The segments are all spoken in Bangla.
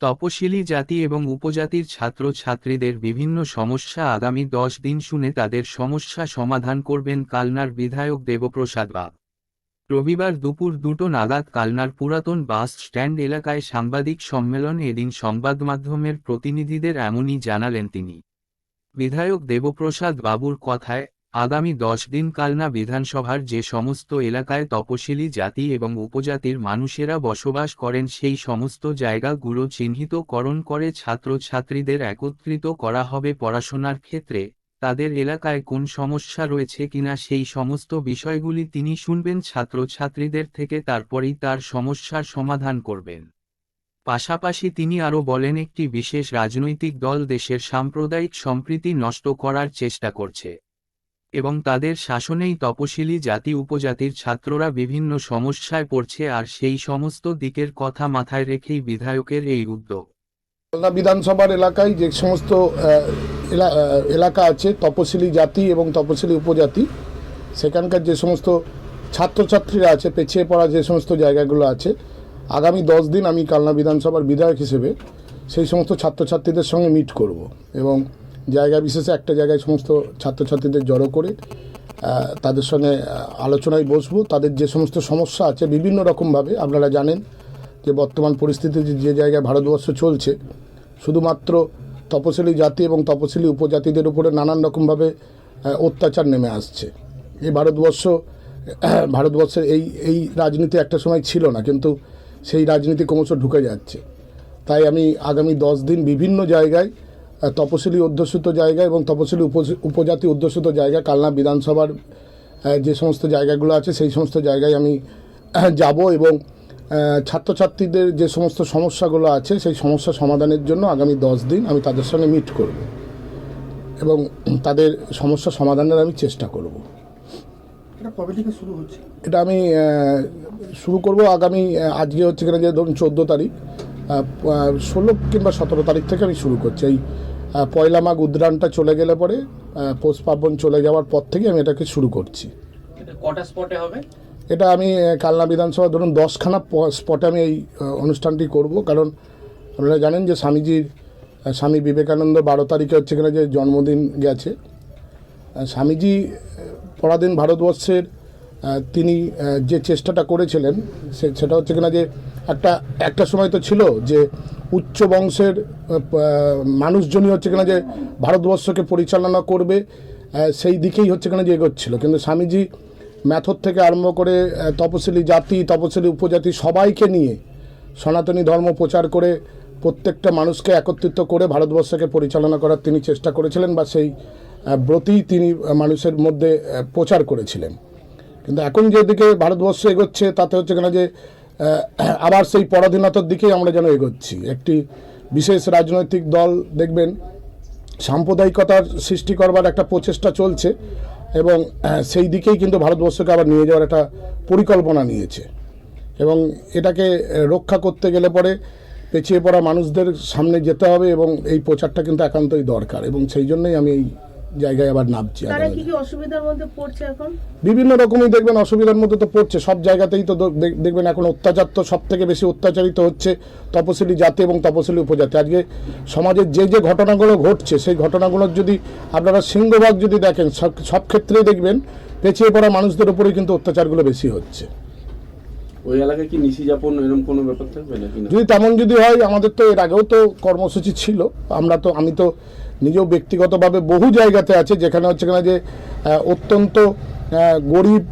তপশিলি জাতি এবং উপজাতির ছাত্রছাত্রীদের বিভিন্ন সমস্যা আগামী দশ দিন শুনে তাদের সমস্যা সমাধান করবেন কালনার বিধায়ক দেবপ্রসাদ বাগ। রবিবার দুপুর দুটো নাগাদ কালনার পুরাতন বাস স্ট্যান্ড এলাকায় সাংবাদিক সম্মেলন এদিন সংবাদমাধ্যমের প্রতিনিধিদের এমনই জানালেন তিনি। বিধায়ক দেবপ্রসাদ বাবুর কথায় আগামী দশ দিন কালনা বিধানসভার যে সমস্ত এলাকায় তপশিলি জাতি এবং উপজাতির মানুষেরা বসবাস করেন সেই সমস্ত জায়গাগুলো চিহ্নিতকরণ করে ছাত্রছাত্রীদের একত্রিত করা হবে পড়াশোনার ক্ষেত্রে। তাদের এলাকায় কোন সমস্যা রয়েছে কিনা সেই সমস্ত বিষয়গুলি তিনি শুনবেন, ছাত্রছাত্রীদের থেকে তারপরেই তার সমস্যার সমাধান করবেন। পাশাপাশি তিনি আরও বলেন, একটি বিশেষ রাজনৈতিক দল দেশের সাম্প্রদায়িক সম্প্রীতি নষ্ট করার চেষ্টা করছে। এবং তাদের শাসনেই তপশিলি জাতি উপজাতির ছাত্ররা বিভিন্ন সমস্যায় পড়ছে আর সেই সমস্ত দিকের কথা মাথায় রেখেই বিধায়কের এই উদ্যোগ। মালদা বিধানসভার এলাকায় যে সমস্ত এলা- এলাকা আছে, তপশিলি জাতি এবং তপশিলি উপজাতি, সেখানকার যে সমস্ত ছাত্রছাত্রীরা আছে, পেছিয়ে পড়া যে সমস্ত জায়গাগুলো আছে, আগামী দশ দিন আমি কালনা বিধানসভার বিধায়ক হিসেবে সেই সমস্ত ছাত্রছাত্রীদের সঙ্গে মিট করব এবং জায়গা বিশেষে একটা জায়গায় সমস্ত ছাত্রছাত্রীদের জড়ো করে তাদের সঙ্গে আলোচনায় বসবো। তাদের যে সমস্ত সমস্যা আছে বিভিন্ন রকমভাবে আপনারা জানেন যে বর্তমান পরিস্থিতিতে যে জায়গায় ভারতবর্ষ চলছে, শুধুমাত্র তপশিলি জাতি এবং তপশিলি উপজাতিদের উপরে নানান রকমভাবে অত্যাচার নেমে আসছে। এই ভারতবর্ষ ভারতবর্ষের এই এই রাজনীতি একটা সময় ছিল না, কিন্তু সেই রাজনীতি ক্রমশ ঢুকে যাচ্ছে। তাই আমি আগামী দশ দিন বিভিন্ন জায়গায় তপশিলি অধ্যুষিত জায়গা এবং তপশিলি উপ- উপজাতি অধ্যুষিত জায়গা কালনা বিধানসভার যে সমস্ত জায়গাগুলো আছে সেই সমস্ত জায়গায় আমি যাব এবং ছাত্রছাত্রীদের যে সমস্ত সমস্যাগুলো আছে সেই সমস্যা সমাধানের জন্য আগামী দশ দিন আমি তাদের সঙ্গে মিট করব এবং তাদের সমস্যা সমাধানের আমি চেষ্টা করব। এটা কবে থেকে শুরু হচ্ছে? এটা আমি শুরু করব আগামী আজকে হচ্ছে কিনা যে ধরুন চোদ্দ তারিখ ষোলো কিংবা সতেরো তারিখ থেকে আমি শুরু করছি। এই পয়লা মাঘ উদ্রানটা চলে গেলে পরে পৌষ পার্বণ চলে যাওয়ার পর থেকে আমি এটাকে শুরু করছি। এটা কটা স্পটে হবে? এটা আমি কালনা বিধানসভা ধরুন দশখানা স্পটে আমি এই অনুষ্ঠানটি করব। কারণ আপনারা জানেন যে স্বামীজির স্বামী বিবেকানন্দ বারো তারিখে হচ্ছে কিনা যে জন্মদিন গেছে। স্বামীজি পরাধীন ভারতবর্ষের তিনি যে চেষ্টাটা করেছিলেন সেটা হচ্ছে কিনা যে একটা একটা সময় তো ছিল যে উচ্চ বংশের মানুষজনই হচ্ছে কিনা যে ভারতবর্ষকে পরিচালনা করবে সেই দিকেই হচ্ছে কিনা যে এগোচ্ছিল। কিন্তু স্বামীজি ম্যাথর থেকে আরম্ভ করে তপশিলি জাতি তপশিলি উপজাতি সবাইকে নিয়ে সনাতনী ধর্ম প্রচার করে প্রত্যেকটা মানুষকে একত্রিত করে ভারতবর্ষকে পরিচালনা করার তিনি চেষ্টা করেছিলেন বা সেই ব্রতেই তিনি মানুষের মধ্যে প্রচার করেছিলেন। কিন্তু এখন যেদিকে ভারতবর্ষ এগোচ্ছে, তাতে হচ্ছে কিনা যে আবার সেই পরাধীনতার দিকেই আমরা যেন এগোচ্ছি। একটি বিশেষ রাজনৈতিক দল, দেখবেন, সাম্প্রদায়িকতার সৃষ্টি করবার একটা প্রচেষ্টা চলছে এবং সেই দিকেই কিন্তু ভারতবর্ষকে আবার নিয়ে যাওয়ার একটা পরিকল্পনা নিয়েছে। এবং এটাকে রক্ষা করতে গেলে পরে পেছিয়ে পড়া মানুষদের সামনে যেতে হবে এবং এই প্রচারটা কিন্তু একান্তই দরকার এবং সেই জন্যই আমি এই জায়গায় আবার নামছি তারা কি কি অসুবিধার মধ্যে পড়ছে এখন? বিভিন্ন রকমই দেখবেন অসুবিধার মধ্যে তো পড়ছে সব জায়গাতেই তো দেখ- দেখবেন এখন অত্যাচার তো সব থেকে বেশি অত্যাচারিত হচ্ছে তপশিলি জাতি এবং তপশিলি উপজাতি। আজকে সমাজের যে যে ঘটনাগুলো ঘটছে সেই ঘটনাগুলোর যদি আপনারা সিংহভাগ যদি দেখেন সব সব ক্ষেত্রেই দেখবেন পেছিয়ে পড়া মানুষদের উপরেই কিন্তু অত্যাচারগুলো বেশি হচ্ছে। ওই এলাকায় কি এরকম কোনো ব্যাপার থাকবে নাকি যদি তেমন যদি হয়, আমাদের তো এর আগেও তো কর্মসূচি ছিল। আমরা তো, আমি তো নিজেও ব্যক্তিগতভাবে বহু জায়গাতে আছে, যেখানে হচ্ছে কিনা যে অত্যন্ত গরিব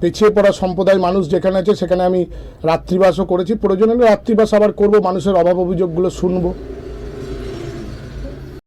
পিছিয়ে পড়া সম্প্রদায় মানুষ যেখানে আছে, সেখানে আমি রাত্রিবাসও করেছি। প্রয়োজন হলে রাত্রিবাস আবার করব, মানুষের অভাব অভিযোগগুলো শুনব।